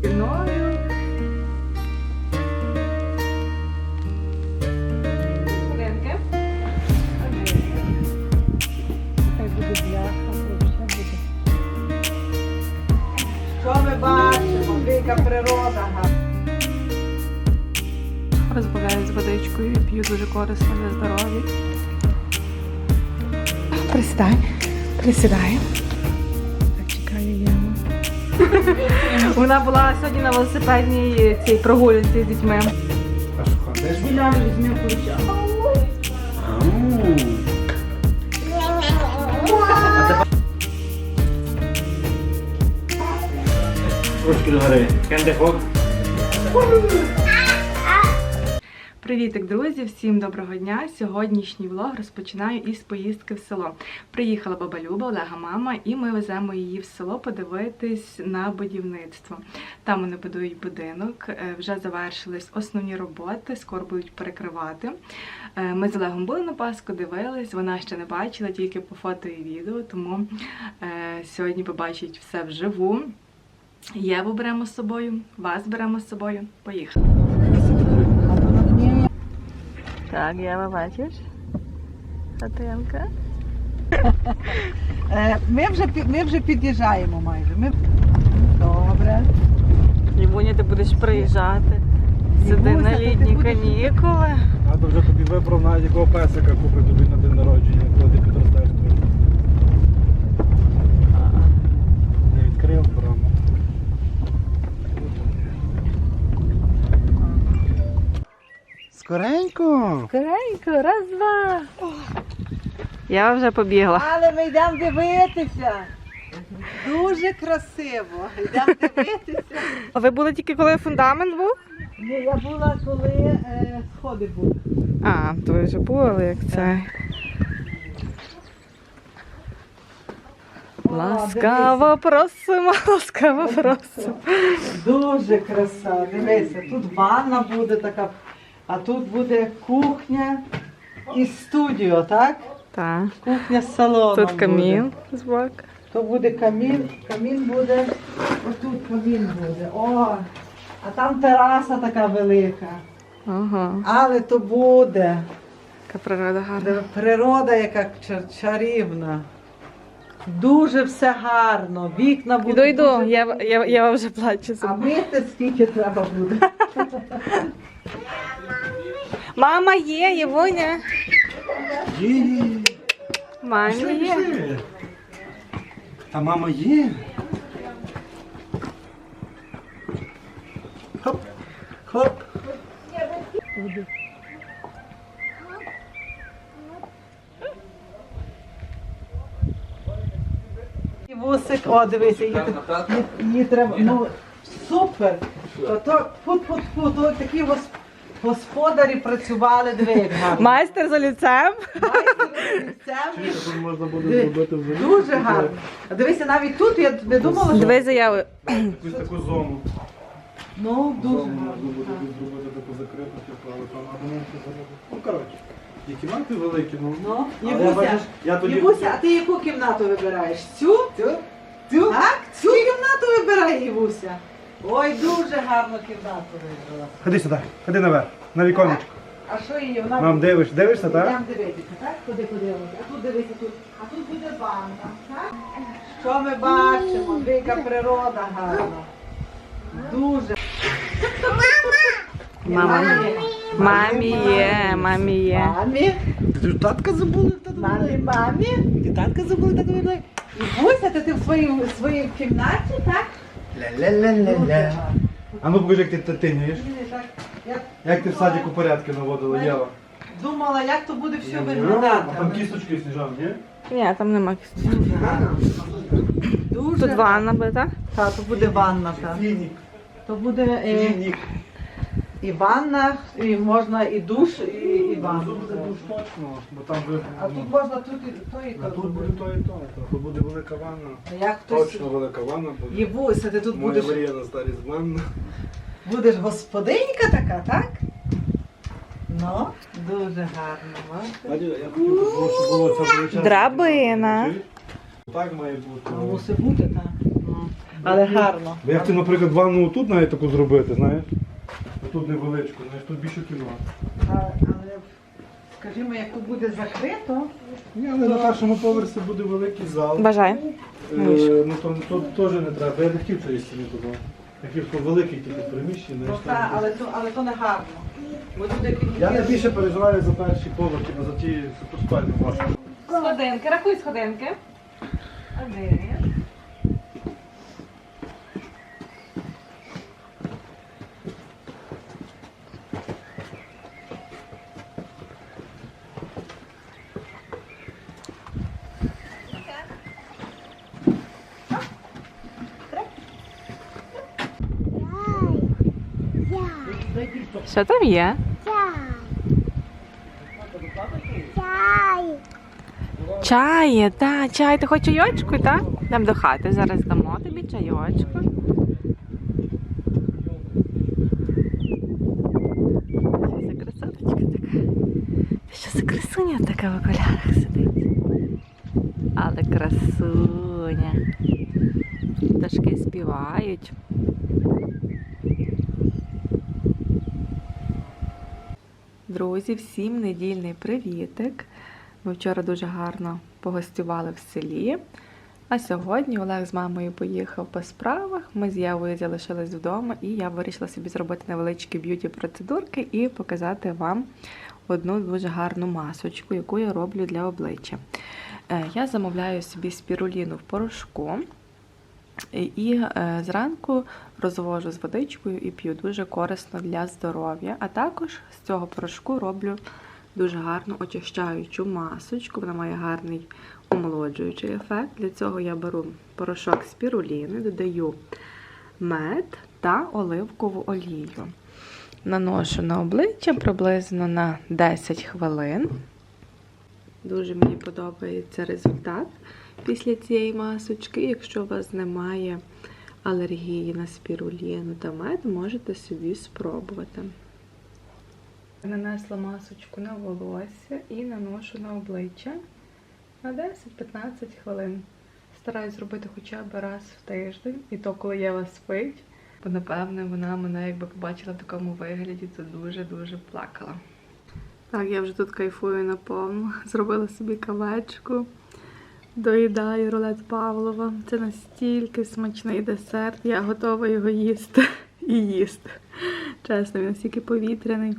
спиною. Хвилинки. Хай буде бляха, взагалі буде. Що ми бачимо? Дика природа. гарна. Розбавляють з водичкою і п'ють дуже корисно для здоров'я. Присідай. Присідаємо. Так, чекаю Єву. Вона була сьогодні на велосипедній цій прогулянці з дітьми. А що ходиш? Трошки догори. Кенде хок. Привітик, друзі! Всім доброго дня! Сьогоднішній влог розпочинаю із поїздки в село. Приїхала баба Люба, Олега мама, і ми веземо її в село подивитись на будівництво. Там вони будують будинок, е, вже завершились основні роботи, скоро будуть перекривати. Е, Ми з Олегом були на Пасху, дивились, вона ще не бачила, тільки по фото і відео, тому е, сьогодні побачить все вживу. Єву беремо з собою, вас беремо з собою. Поїхали. Так, Єва, бачиш? Хатинка. Е, Ми вже, ми вже під'їжджаємо майже. Ми... Добре. Євуня, ти будеш приїжджати. Сюди на літні будеш- канікули. Треба вже тобі вибрав навіть якого песика купити тобі на день народження, коли ти підростеш. трохи. Не відкрив браму. Скоренько! Скоренько, раз, два. Я вже побігла. Але ми йдемо дивитися. Дуже красиво. Йдемо дивитися. А ви були тільки коли фундамент був? Ні, я була, коли е, сходи були. А, то ви вже були, як це. Ласкаво просимо, ласкаво просимо. Дуже краса. Дивися, тут ванна буде така, а тут буде кухня і студіо, так? Так. Кухня з салоном. Тут камін збоку. То буде камін, камін буде, отут камін буде. О, а там тераса така велика. Ага. Але то буде. Яка природа гарна. Природа яка чар- чарівна. Дуже все гарно. Вікна будуть. Іду, йду, дуже я, я, я вже плачу. А мити скільки треба буде. Мама є, Євуня. Є! Мамі є. Та мама є! Хоп! Хоп! Вусик, о, дивися, її, її, її треба. Ну, супер. То, то, фу, фу, фу, то такі гос- господарі працювали, диви, як гарно. Майстер з олівцем. Це Тут можна буде Диви, зробити взагалі. Дуже гарно. А дивися, навіть тут я не думала, що Дві заяви. Якусь таку зону. ну дуже Зону можна буде тут зробити таку закриту, типу, але там треба Ну, коротше. І кімнати великі, ну. Ну, Але я бачиш, я тоді- Євуся, а ти яку кімнату вибираєш? Цю? Цю? Цю? Так? Цю кімнату вибирає Євуся. Ой, дуже гарну кімнату вибрала. Ходи сюди, ходи наверх, на віконечко. А що її? Вона Мам, дивиш, дивишся, так? Йдемо дивитися, так? Куди подивимося? А тут дивися, тут. А тут буде ванна, так? Що ми бачимо? Дика природа гарна. Дуже. Мама є. Мамі є, мамі є. Мамі, Ти ж татка забули в мамі, мамі. Ти татка забули тату виглядає? І Буся, ти, ти в своїй, своїй кімнаті, так? Ля-ля-ля-ля-ля. А ну покажи, як ти татинюєш. Ні, так, Я Як ти в садіку порядки наводила, Єва? думала, як то буде все А виглядати. там кісточки сніжав, ні? Ні, там нема кісточок. Дуже Тут ванна буде, так? Так, то буде ванна, так. Фінік. То буде е, Фінік. І ванна, і можна і душ, і, і ванна. Тут буде душ точно, бо там ви... А тут можна тут і то, і А то. тут буде то і то. Тут буде велика ванна. А як хтось... Точно велика ванна буде. Євуся, ти тут Моя будеш, Марія на старість ванна. будеш господинька така, так? Ну, дуже гарно. бачиш? Я хотів, щоб було це величезне. Драбина. Так має бути. А мусить бути, так. Ну. Але гарно. Бо як ти, наприклад, ванну тут навіть таку зробити, знаєш? Тут невеличку, знаєш, тут більше кімнат. А- Але, скажімо, як тут буде закрито, Ні, але на першому поверсі буде великий зал. Бажай. Е, ну то, то теж не треба. Я не хотів цієї стіни туди. Я хотів що великий тільки приміщення. ну, знаєш, та, там але, то, але то не гарно. Бо люди, які Я найбільше переживаю за перші поверхи, за ті суперспальні важко. Сходинки, рахуй сходинки. Один. Що там є? Чай, так, чай. Ти хочеш чайочку, так? Йдемо до хати. Зараз дамо тобі чайочку. Що за красоточка така? Ти що за красуня така в окулярах сидить? Але красуня. Пташки співають. Друзі, всім недільний привітик. Ми вчора дуже гарно погостювали в селі. А сьогодні Олег з мамою поїхав по справах. Ми з Євою залишились вдома, і я вирішила собі зробити невеличкі б'юті-процедурки і показати вам одну дуже гарну масочку, яку я роблю для обличчя. Е, Я замовляю собі спіруліну в порошку. І е, зранку розвожу з водичкою і п'ю дуже корисно для здоров'я. А також з цього порошку роблю дуже гарну очищаючу масочку. Вона має гарний омолоджуючий ефект. Для цього я беру порошок спіруліни, додаю мед та оливкову олію. Наношу на обличчя приблизно на 10 хвилин. Дуже мені подобається результат після цієї масочки. Якщо у вас немає алергії на спіруліну та мед, можете собі спробувати. Нанесла масочку на волосся і наношу на обличчя на 10-15 хвилин. Стараюсь зробити хоча б раз в тиждень, і то, коли Єва спить. Бо, напевне, вона мене, якби побачила в такому вигляді, то дуже-дуже плакала. Так, я вже тут кайфую наповну. Зробила собі кавечку. Доїдаю рулет Павлова. Це настільки смачний десерт. Я готова його їсти і їсти. Чесно, він настільки повітряний.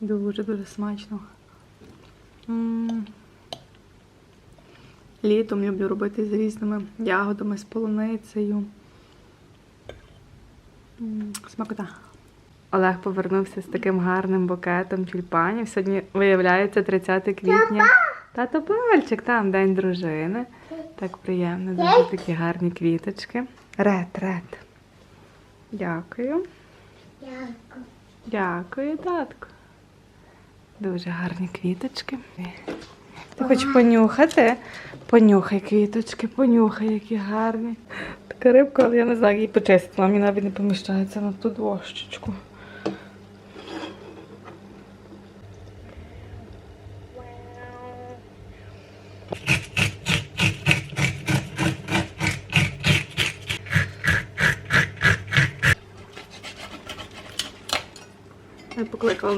Дуже-дуже смачно. Літом люблю робити з різними ягодами, з полуницею. Смакота. Олег повернувся з таким гарним букетом тюльпанів. Сьогодні виявляється 30 квітня. Тато пальчик, там день дружини. Так приємно, дуже такі гарні квіточки. Ред, ред. Дякую. Дякую, татку. Дуже гарні квіточки. Ти хочеш понюхати? Понюхай квіточки, понюхай, які гарні. Така рибка, але я не знаю, її почистити. Мамі навіть не поміщається на ту дощечку. Я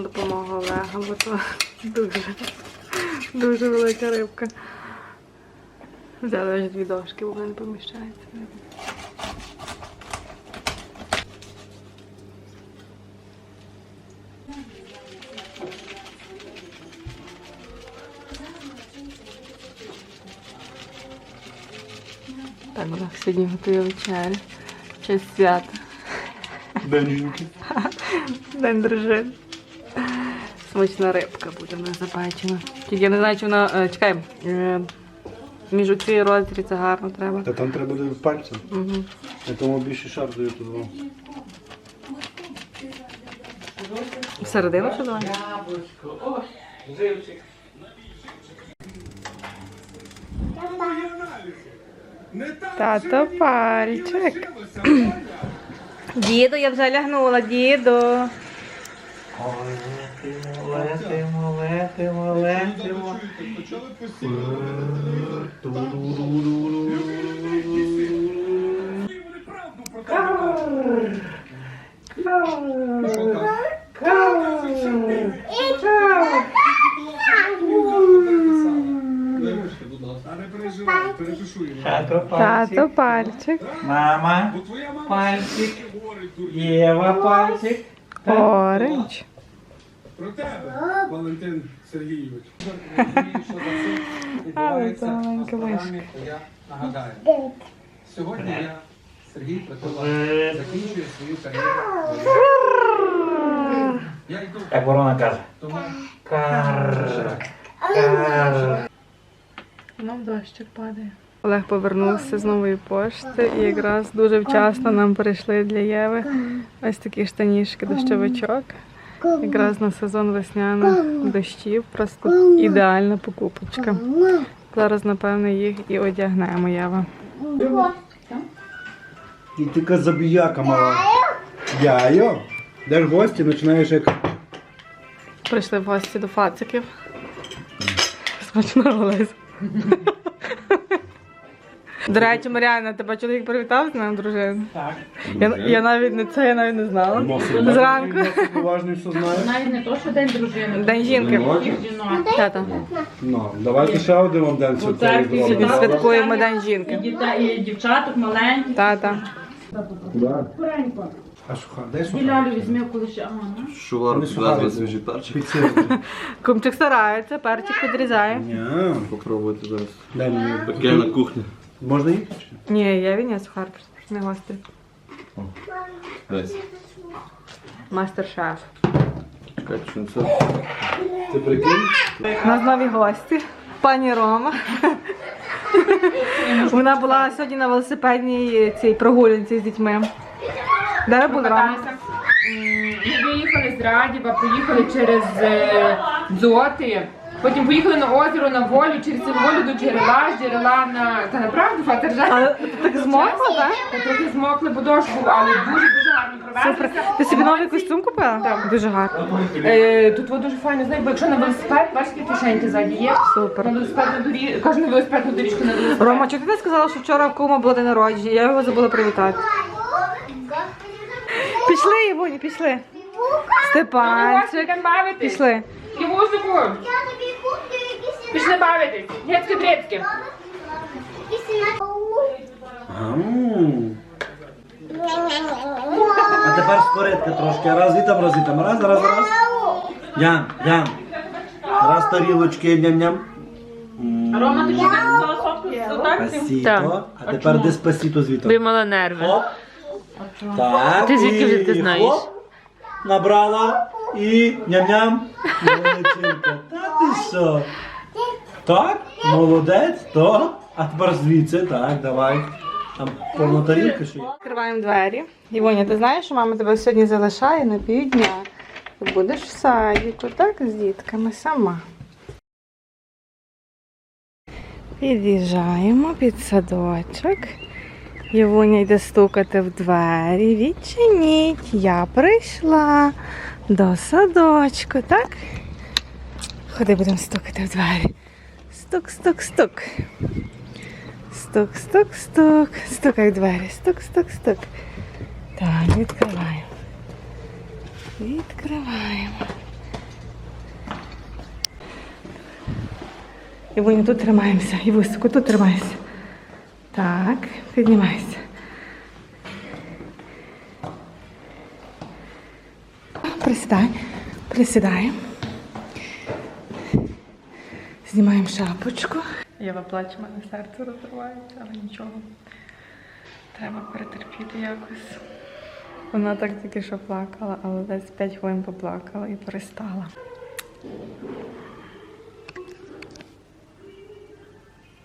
на допомогу Олега, бо то дуже, дуже велика рибка. Взяла аж дві дошки, бо вона не поміщається. Так, Олег сьогодні готує вечерю. Честь свята. День жінки. День дружин. Смачна рибка буде в нас запечена. Тільки я не знаю, чи вона. е, Чекай. е, Між цією розрі це гарно треба. Та там треба буде пальцем. Угу. Я тому більше шар даю тут. вам. Всередину що давай? Тато пальчик. Діду, я вже лягнула, діду. летимо, летимо, летимо. Почали постійно робити телевізор. Вони правду про тебе. Тато пальчик. Мама пальчик. Єва пальчик. Оранж. Про тебе, Валентин Сергійович. Це. Я нагадаю. Сьогодні я, Сергій Петро, закінчую свою кар'єру. Я йду, Як ворона каже. тому Кар. Кар. Нам дощик падає. Олег повернувся з нової пошти і якраз дуже вчасно нам прийшли для Єви ось такі штанішки дощовичок. Якраз на сезон весняних дощів. Просто ідеальна покупочка. Зараз, напевно, їх і одягнемо Єва. І ти така забіяка мала. Яйо. Де ж гості, починаєш як. Прийшли в гості до фациків. Смачно, Олесь. До речі, Маріана, тебе чоловік привітав з ним, дружину? Так. Я, я навіть не це я навіть не знала. Зранку. Уважний, що знає. Навіть не то, що день дружини. День жінки. Тата. Ну, давайте ще один вам день церкві Сьогодні зробимо. святкуємо День І, дітей, і дівчаток маленьких. Тата. Да. Скоренько. А що, де що? Ділялю візьми, коли ще. Ага, ну. Шувар перчик. Кумчик старається, перчик підрізає. Ні. Попробуйте зараз. Дай мені. Пекельна кухня. Можна їхати? чи? Ні, я він, я сухар, не гострий. Десь. Мастер-шеф. Чекайте, що це? Ти прикинь? У нас нові гості. Пані Рома. Вона була сьогодні на велосипедній цій прогулянці з дітьми. Де ви були, Рома? Ми виїхали з Радіва, поїхали через е, Дзоти, потім поїхали на озеро на волю, через цю волю до джерела, з джерела на та направду фатержа. Але ти так змокла, так? Та трохи змокли, бо дощ був, але дуже дуже гарно Супер. Ти собі новий костюм купила? Так. Дуже гарно. Е, тут воно дуже файно, знаєш, бо якщо на велосипед, бачите, кишеньки ззаді є. Супер. На велосипедну доріжку, кожну велосипедну доріжку на велосипед. Рома, чого ти не сказала, що вчора в кума було день народження? Я його забула привітати. Пішли, Івоні, пішли. Степанчик. Йдемо. Пішли. І музику. Пішли бавитись. Гецьки дрецьки. Ам. А тепер скоритка трошки. Раз і там, раз і там. Раз, раз, раз. Ян, ян. Раз тарілочки, ням-ням. Рома, ти що так? Спасіто. А тепер деспасіто звідти. мала нерви. Хоп. Так. Ти звідки вже ти і знаєш? хоп. Набрала і ням-ням. Молодчинка. Та ти що? Так, молодець, то. А тепер звідси, так, давай. Там повна тарілка ще. Відкриваємо двері. Івоня, ти знаєш, що мама тебе сьогодні залишає на півдня. Ти будеш в садіку, так, з дітками сама. Під'їжджаємо під садочок. Євуня йде стукати в двері. Відчиніть, я прийшла до садочку, так? Ходи, будемо стукати в двері. Стук, стук, стук. Стук, стук, стук. Стукай двері. Стук, стук, стук. Так, відкриваємо. Відкриваємо. І Івоня, тут тримаємося. І високо тут тримайся. Так, піднімайся. Присідай. Присідаємо. Знімаємо шапочку. Єва плаче, мене серце розривається, але нічого. Треба перетерпіти якось. Вона так тільки що плакала, але десь 5 хвилин поплакала і перестала.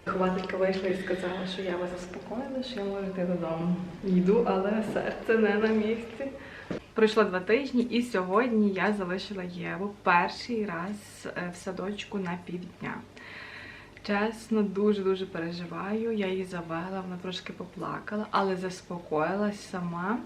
Хователька вийшла і сказала, що я вас заспокоїла, що я можу йти додому. Йду, але серце не на місці. Пройшло два тижні, і сьогодні я залишила Єву перший раз е, в садочку на півдня. Чесно, дуже-дуже переживаю. Я її завела, вона трошки поплакала, але заспокоїлась сама.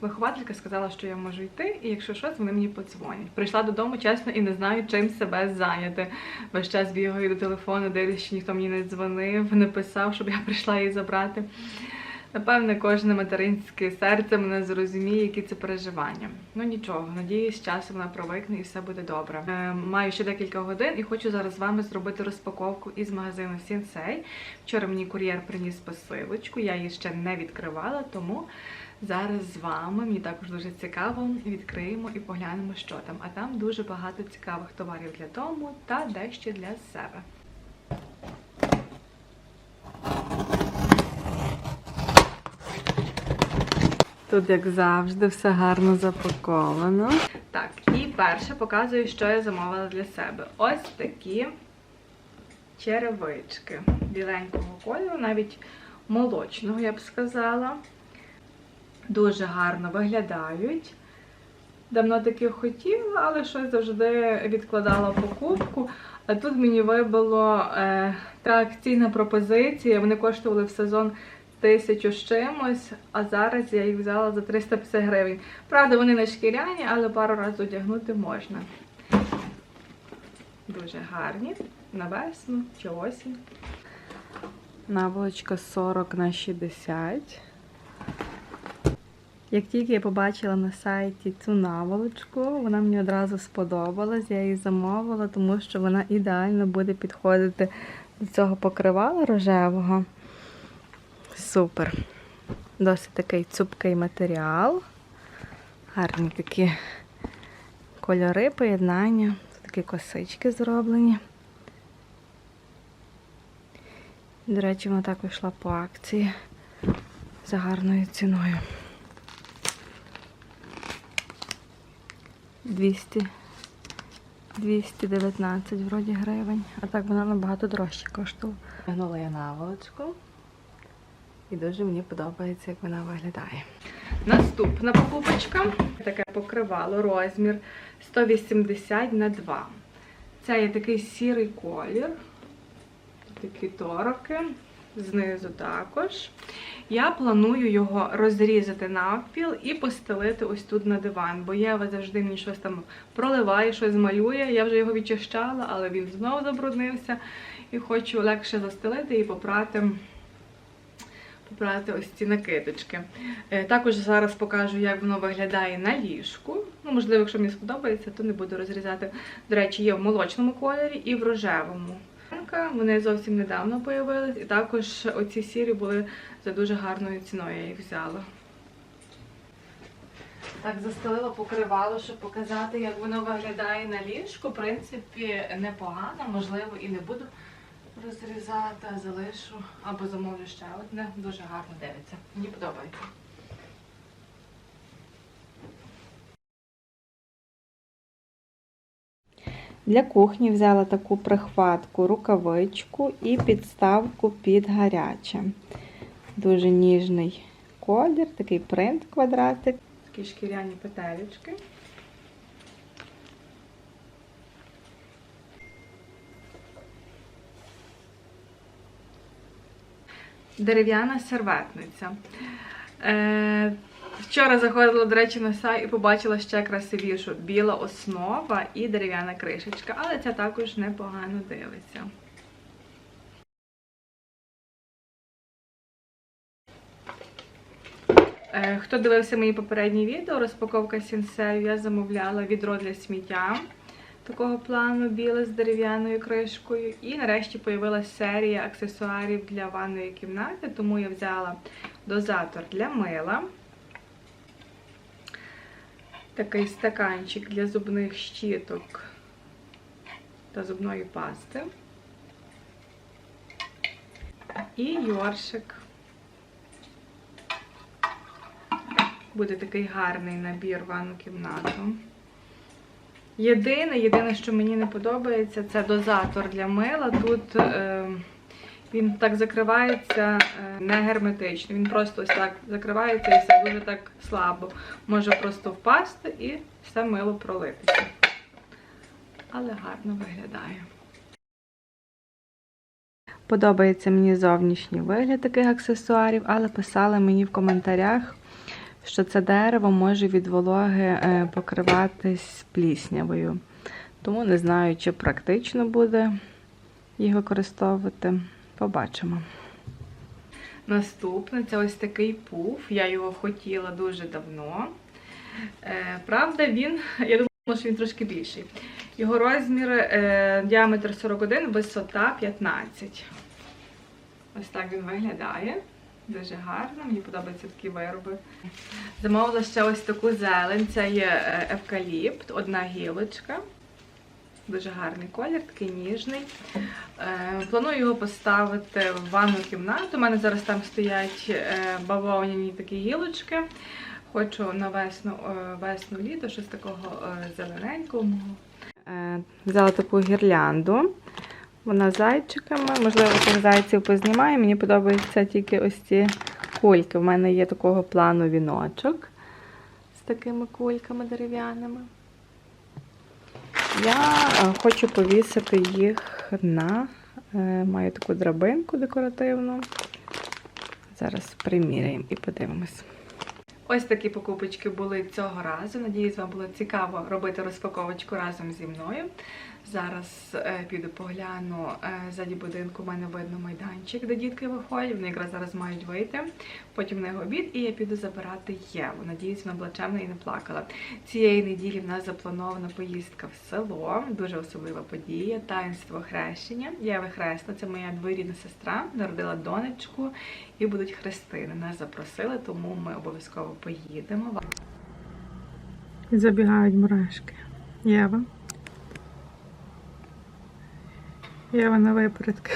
Вихователька сказала, що я можу йти, і якщо щось, вони мені подзвонять. Прийшла додому, чесно, і не знаю, чим себе зайняти. Весь час бігаю до телефону, дивлюсь, що ніхто мені не дзвонив, не писав, щоб я прийшла її забрати. Напевне, кожне материнське серце мене зрозуміє, які це переживання. Ну нічого, надіюсь, з часом вона провикне і все буде добре. Е, маю ще декілька годин і хочу зараз з вами зробити розпаковку із магазину Сінсей. Вчора мені кур'єр приніс посилочку, я її ще не відкривала, тому зараз з вами мені також дуже цікаво. Відкриємо і поглянемо, що там. А там дуже багато цікавих товарів для дому та дещо для себе. Тут, як завжди, все гарно запаковано. Так, і перше показую, що я замовила для себе. Ось такі черевички біленького кольору, навіть молочного, я б сказала. Дуже гарно виглядають. Давно таких хотіла, але щось завжди відкладала покупку. А тут мені вибило е, та акційна пропозиція. Вони коштували в сезон тисячу з чимось, а зараз я їх взяла за 350 гривень. Правда, вони не шкіряні, але пару разів одягнути можна. Дуже гарні. На весну чи осінь. Наволочка 40 на 60. Як тільки я побачила на сайті цю наволочку, вона мені одразу сподобалась. Я її замовила, тому що вона ідеально буде підходити до цього покривала рожевого. Супер. Досить такий цупкий матеріал. Гарні такі кольори, поєднання. Тут такі косички зроблені. До речі, вона також йшла по акції за гарною ціною. 200, 219 вроді гривень, а так вона набагато дорожче коштувала. Вигнула я наволочку. І дуже мені подобається, як вона виглядає. Наступна покупочка. Таке покривало розмір 180 на 2. Це є такий сірий колір. Такі тороки. Знизу також. Я планую його розрізати навпіл і постелити ось тут на диван, бо Єва завжди мені щось там проливає, щось малює. Я вже його відчищала, але він знову забруднився. І хочу легше застелити і попрати попрати ось ці накидочки. Е, Також зараз покажу, як воно виглядає на ліжку. Ну, можливо, якщо мені сподобається, то не буду розрізати. До речі, є в молочному кольорі і в рожевому. Вони зовсім недавно появились, і також оці сірі були за дуже гарною ціною. Я їх взяла. Так, застелила покривало, щоб показати, як воно виглядає на ліжку. В принципі, непогано, можливо, і не буду розрізати, залишу або замовлю ще одне. Дуже гарно дивиться. Мені подобається. Для кухні взяла таку прихватку, рукавичку і підставку під гаряче. Дуже ніжний колір, такий принт квадратик. Такі шкіряні петелечки. Дерев'яна серветниця. Е, Вчора заходила, до речі, на сайт і побачила ще красивішу біла основа і дерев'яна кришечка, але ця також непогано дивиться. Е, Хто дивився мої попередні відео, розпаковка сінсею, я замовляла відро для сміття такого плану біле з дерев'яною кришкою. І нарешті появилася серія аксесуарів для ванної кімнати, тому я взяла дозатор для мила. Такий стаканчик для зубних щіток та зубної пасти. І йоршик. Буде такий гарний набір ванну кімнату. Єдине, єдине, що мені не подобається, це дозатор для мила. Тут е, він так закривається е, не герметично. Він просто ось так закривається і все дуже так слабо. Може просто впасти і все мило пролитися. Але гарно виглядає. Подобається мені зовнішній вигляд таких аксесуарів, але писали мені в коментарях, що це дерево може від вологи е, покриватись пліснявою. Тому не знаю, чи практично буде їх використовувати. Побачимо. Наступне це ось такий пуф. Я його хотіла дуже давно. Е, правда, він, я думала, що він трошки більший. Його розмір е, діаметр 41, висота 15. Ось так він виглядає. Дуже гарно, мені подобаються такі вироби. Замовила ще ось таку зелень. Це є е, евкаліпт, одна гілочка. Дуже гарний колір, такий ніжний. Е, планую його поставити в ванну кімнату. У мене зараз там стоять е, бавовняні такі гілочки. Хочу на весну, весну літо, щось такого зелененького. Взяла таку гірлянду. Вона з зайчиками. Можливо, тих зайців познімаю. Мені подобаються тільки ось ці кульки. У мене є такого плану віночок з такими кульками дерев'яними. Я е, хочу повісити їх на е, маю таку драбинку декоративну. Зараз приміряємо і подивимось. Ось такі покупочки були цього разу. Надіюсь, вам було цікаво робити розпаковочку разом зі мною. Зараз е, піду погляну е, ззаді будинку. У мене видно майданчик, де дітки виходять. Вони якраз зараз мають вийти. Потім на його обід, і я піду забирати Єву. Надіюсь, вона була чемна і не плакала. Цієї неділі в нас запланована поїздка в село. Дуже особлива подія. Таїнство хрещення. Єва Хресна, це моя двоюрідна сестра, народила донечку і будуть хрестини. Нас запросили, тому ми обов'язково поїдемо. Забігають мурашки. Єва. Єва на випередки.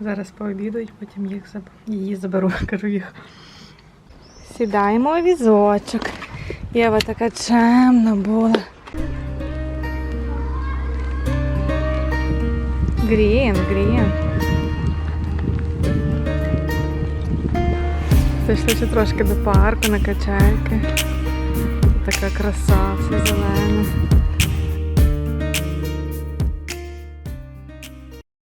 Зараз пообідують, потім їх заб... її заберу, кажу їх. Сідаємо у візочок. Єва така чемна була. Грін, грін. Зайшли ще трошки до парку на качельки. Така краса, все зелене.